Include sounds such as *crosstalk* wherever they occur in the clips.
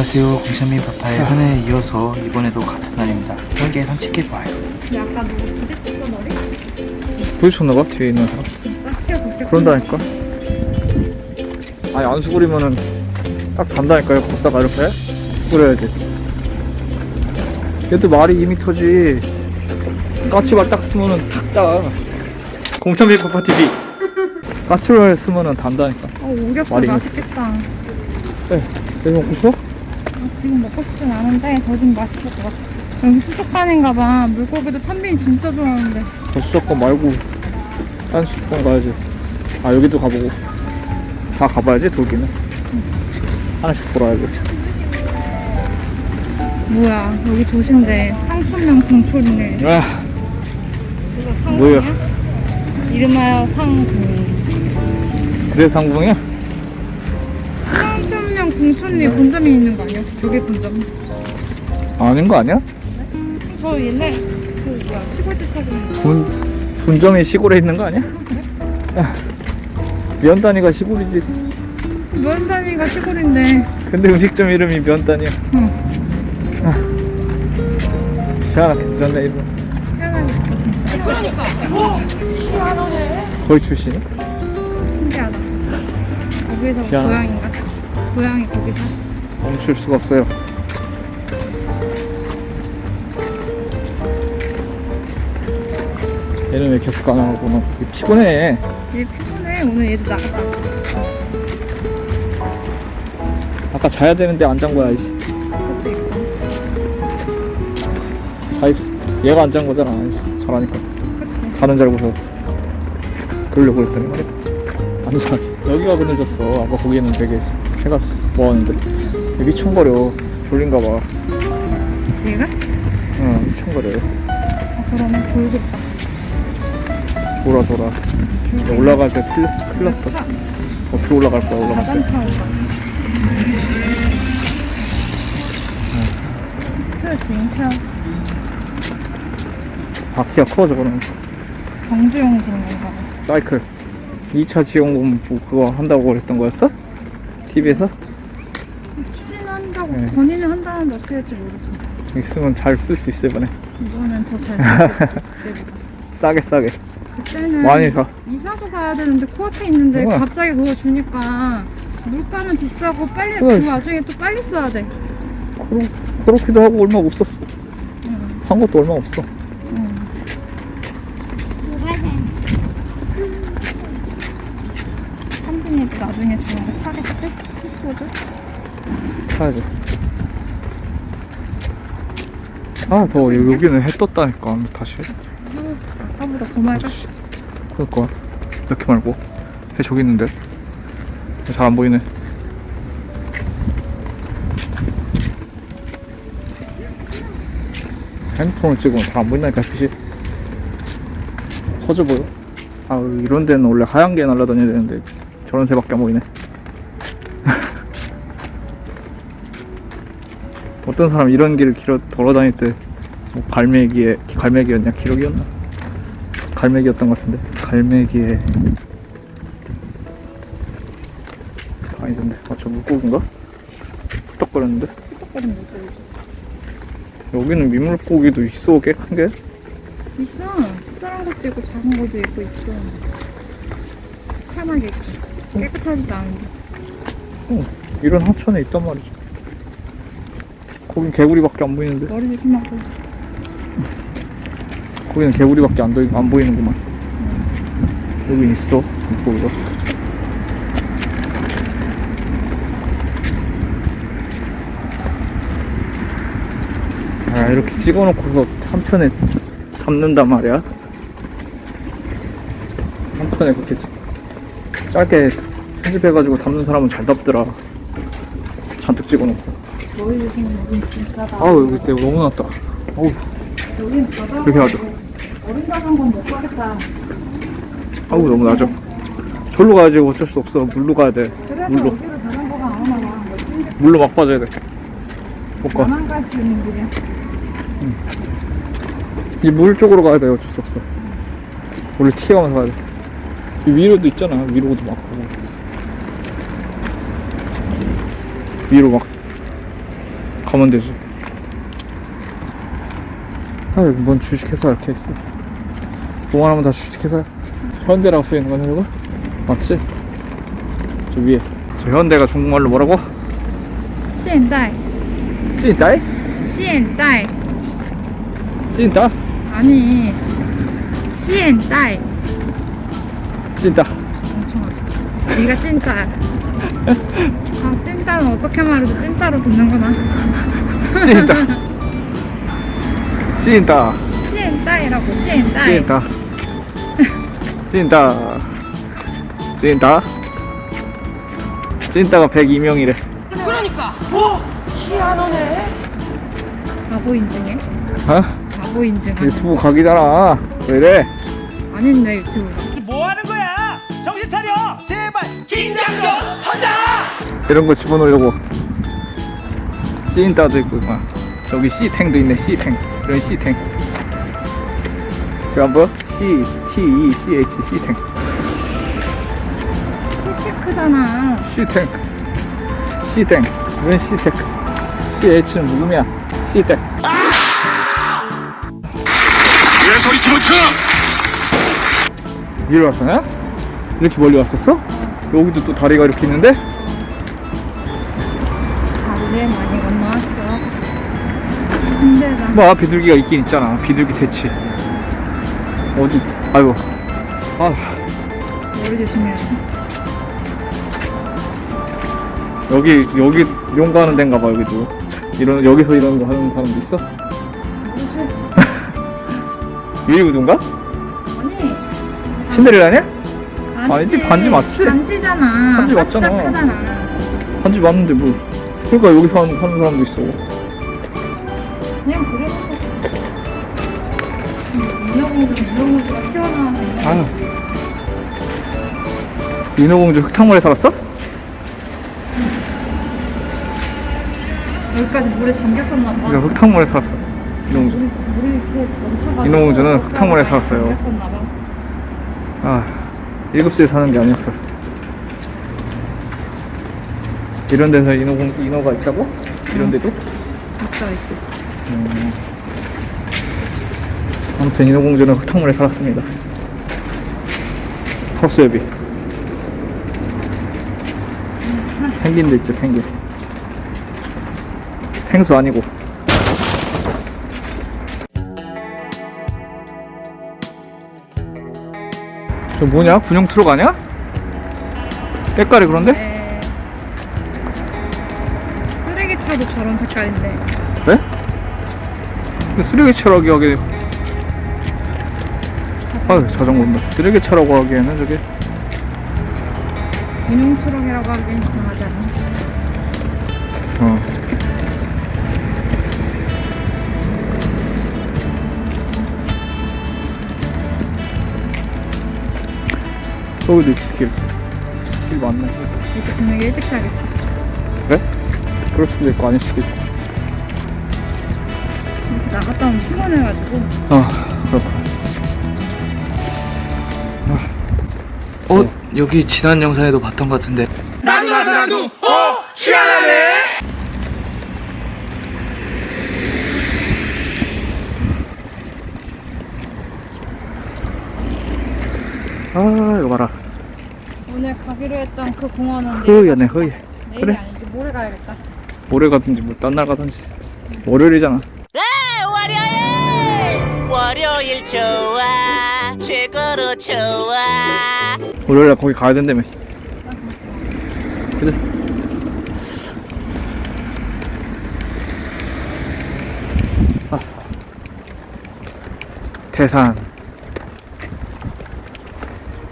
안녕하세요. 공샤민 파파의 현에 이어서 이번에도 같은 날입니다. 함께 산책해 봐요. 약간 뭐 부딪혔던 머리? 보여줬나 봐? 뒤에 있는 사람? 진짜? 그렇게 그런다니까? 아니 안 수그리면은 딱 단다니까요. 걷다가 이렇게 수그려야지 얘도 말이 2m지. 까치발 딱 쓰면은 탁딱 공천비 파파 TV. 까치발 쓰면은 단다니까. 어 오겹살 말이- 맛있겠다. 네. 내가 먹고? 싶어? 아, 지금 먹고 싶진 않은데 더 좀 맛있을 것 같아. 여기 수족관인가 봐. 물고기도 찬빈이 진짜 좋아하는데. 저 수족관 말고 딴 수족관 가야지. 아 여기도 가보고. 다 가봐야지 돌기는. 하나씩 돌아야지. 뭐야 여기 도시인데 상천명 중촌이네. 아 이거 상공이야? 뭐야? 이름하여 상공 그래 상봉이야? 중촌리 본점이 있는 거 아니야? 저게 본점 아닌 거 아니야? 저 옛날 그 뭐야 시골집 사진 분, 분점이 시골에 있는 거 아니야? 야, *laughs* 면단위가 시골이지 면단위가 시골인데 근데 음식점 이름이 면단이야 응 *laughs* 희한하게 들었네 이름 희한하게 거기 출신이? 신기하다 거기서 희한하다. 고양인가? 고양이 거기서 멈출 수가 없어요. 얘는 왜 계속 가나하고 막 피곤해. 얘 피곤해. 오늘 얘도 나갔다 아까 자야 되는데 안 잔 거야 이씨. 그것도 있고. 자입 얘가 안 잔 거잖아 이씨. 잘하니까. 그치. 다른 줄 알고서 그러려고 했더니 말이야. 안 자지 여기가 그늘졌어. 아까 거기는 되게 해가 모았는데 여기 청거려. 졸린가 봐. 얘가? 응 청거려. 아, 그러면 돌겠다. 돌아 돌아. 올라갈 때 클, 큰일 났어. 어떻게 올라갈 거야 올라갈 때? 자전거 바퀴가 커 저거는 경주용 그런 건가? 사이클. 2차 지원금 그거 한다고 그랬던 거였어? TV에서? 추진한다고 네. 건의는 한다는데 어떻게 할지 모르겠어 있으면 잘 쓸 수 있을 거네 이번엔 더잘 *laughs* 싸게 싸게 그때는 많이 사 이사도 가야 되는데 코앞에 있는데 우와. 갑자기 그거 주니까 물가는 비싸고 빨리. 그 와중에 또 빨리 써야 돼 그러, 그렇기도 하고 얼마 없었어 응. 산 것도 얼마 없어 응. 한분이도 나중에 주는 거 사겠지? 킥보드? 사야지. 아 더워 여기는 해 떴다니까 다시. 아까보다 더 맑아 그럴까. 이렇게 말고. 해 저기 있는데. 잘 안 보이네. 핸드폰을 찍으면 잘 안 보인다니까 빛이 커져 보여? 아 이런 데는 원래 하얀 게 날아다녀야 되는데 저런 새밖에 안 보이네. *laughs* 어떤 사람 이런 길을 길어 돌아다닐 때 뭐 갈매기에 갈매기였냐? 기록이었나? 갈매기였던 것 같은데. 갈매기에 아니던데. 아 저 물고기인가? 뚝딱거렸는데? 뚝딱거리는 못 보이지 여기는 민물고기도 있어 꽤 큰 게? 있어. 특별한 것도 있고 작은 것도 있고 있어. 편하게 있고 깨끗하지도 않은데 어, 이런 하천에 있단 말이지. 거긴 개구리밖에 안 보이는데? 머리 조심하고 거기는 개구리밖에 안, 더- 안 보이는구만. 여기 있어 물고기가. 아 이렇게 찍어놓고서 한 편에 담는단 말이야. 한 편에 그렇게 찌- 짧게 편집해가지고 담는 사람은 잘 담더라. 잔뜩 찍어놓고. 아우 여기 때문에 너무 났다. 어우. 이렇게 하죠. 어른 가는 건못 가겠다 아우 너무 나죠. 절로 가야지 어쩔 수 없어. 물로 가야 돼. 물로. 물로 막 빠져야 돼. 못 가. 나만 갈 수 있는 길이야 이 물 쪽으로 가야 돼. 어쩔 수 없어. 원래 튀어가면서 가야 돼이 위로도 있잖아 위로도 막 가고 위로 막 가면 되지. 아, 여기 뭔 주식회사 이렇게 있어. 뭐만 하면 다 주식회사야. 현대라고 써있는 거냐, 이거? 맞지? 저 위에. 저 현대가 중국말로 뭐라고? 现代 찐따이? 现代 찐따? 아니 现代 찐따. 네가 찐따. 아 찐따는 어떻게 말해도 찐따로 듣는구나. 찐따. 찐따. 찐따이라고 찐따. 찐따. 찐따. 찐따. 찐따가 102명이래. 그러니까. 뭐? 희한하네. 바보 인증해? 어? 바보 인증. 유튜브 각이잖아. 왜 이래? 안 했네 유튜브. 좀 하자! 이런 거 집어넣으려고. 찐따도 있고, 막. 저기 C탱도 있네, C탱. 이런 C탱. 저안 보여? C, T, E, C, H, C탱. 크잖아 C탱. C탱. 웬 C탱? CH는 무금이야. C탱. 왜 소리 집어쳐? 이리 왔었냐? 이렇게 멀리 왔었어? 여기도 또 다리가 이렇게 있는데? 다리를 많이 건너왔어 힘들다 뭐 비둘기가 있긴 있잖아. 비둘기 대치. 어디? 아이고. 아, 머리 조심해야 돼 여기 여기 용가하는 데인가 봐 여기도. 이런 여기서 이런 거 하는 사람도 있어? *laughs* 유리구두인가? 아니 신데렐라냐? 아니지, 아니지, 반지 맞지? 반지잖아 반지 맞잖아. 크잖아 반지 맞는데 뭐? 그러니까 여기서 하는, 하는 사람도 있어. 그냥 그래놓고 인어공주 인어공주가 튀어나와서 아. 인어공주 흙탕물에 살았어? 여기까지 물에 잠겼었나 봐 그러니까 흙탕물에 살았어. 인어공주. 물이 이렇게 넘쳐가지고 인어공주는 흙탕물에 살았어요. 잠겼었나 봐. 아, 7시에 사는 게 아니었어. 이런 데서 인어공, 인어가 있다고? 이런 데도? 있어 있어 음. 아무튼 인어공주는 흙탕물에 살았습니다. 허수애비. 펭귄도 있죠, 펭귄. 펭수 아니고. 저 뭐냐? 군용 트럭 아니야? 때깔이 그런데? 네. 쓰레기차도 저런 색깔인데 네? 근데 쓰레기 차라고 하기에 아유 자전거 온다 쓰레기 차라고 하기에는 저게 군용 트럭이라고 하기엔 이상하지 않니? 어 여기도 있지 길. 길 많네. 이렇게 분명히 일찍 가야겠어. 그래? 그럴 수도 있고 아닐 수도 있고. 나갔다 오면 피곤해가지고. 아 그렇구나. 어? 여기 지난 영상에도 봤던 것 같은데. 나도 나도 나도. 어 희한하네 아 이거 봐라. 오늘 가기로 했던 그 공원은 흐연해 흐예 내일이 그래. 아니지 모레 가야겠다. 모레 가든지 뭐 딴 날 가든지. 월요일이잖아. 월요일. 월요일 좋아. 최고로 좋아. 월요일날 거기 가야 된다며. 그래. 아. 태산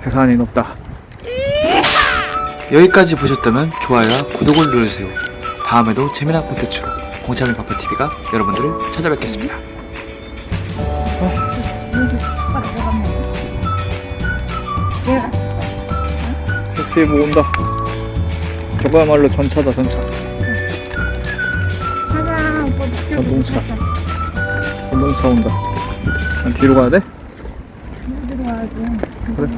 태산이 높다. 여기까지 보셨다면 좋아요와 구독을 누르세요. 다음에도 재미난 콘텐츠로 공차민 파파TV가 여러분들을 찾아뵙겠습니다. 내가 뒤에 뭐 온다. 저거야말로 전차다 전차. 오빠 늦게 전동차. 전동차 온다 난 뒤로 가야 돼? 그래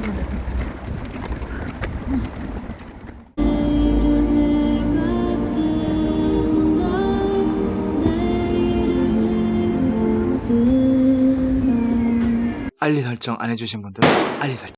알리 설정 안 해주신 분들은 알리 설정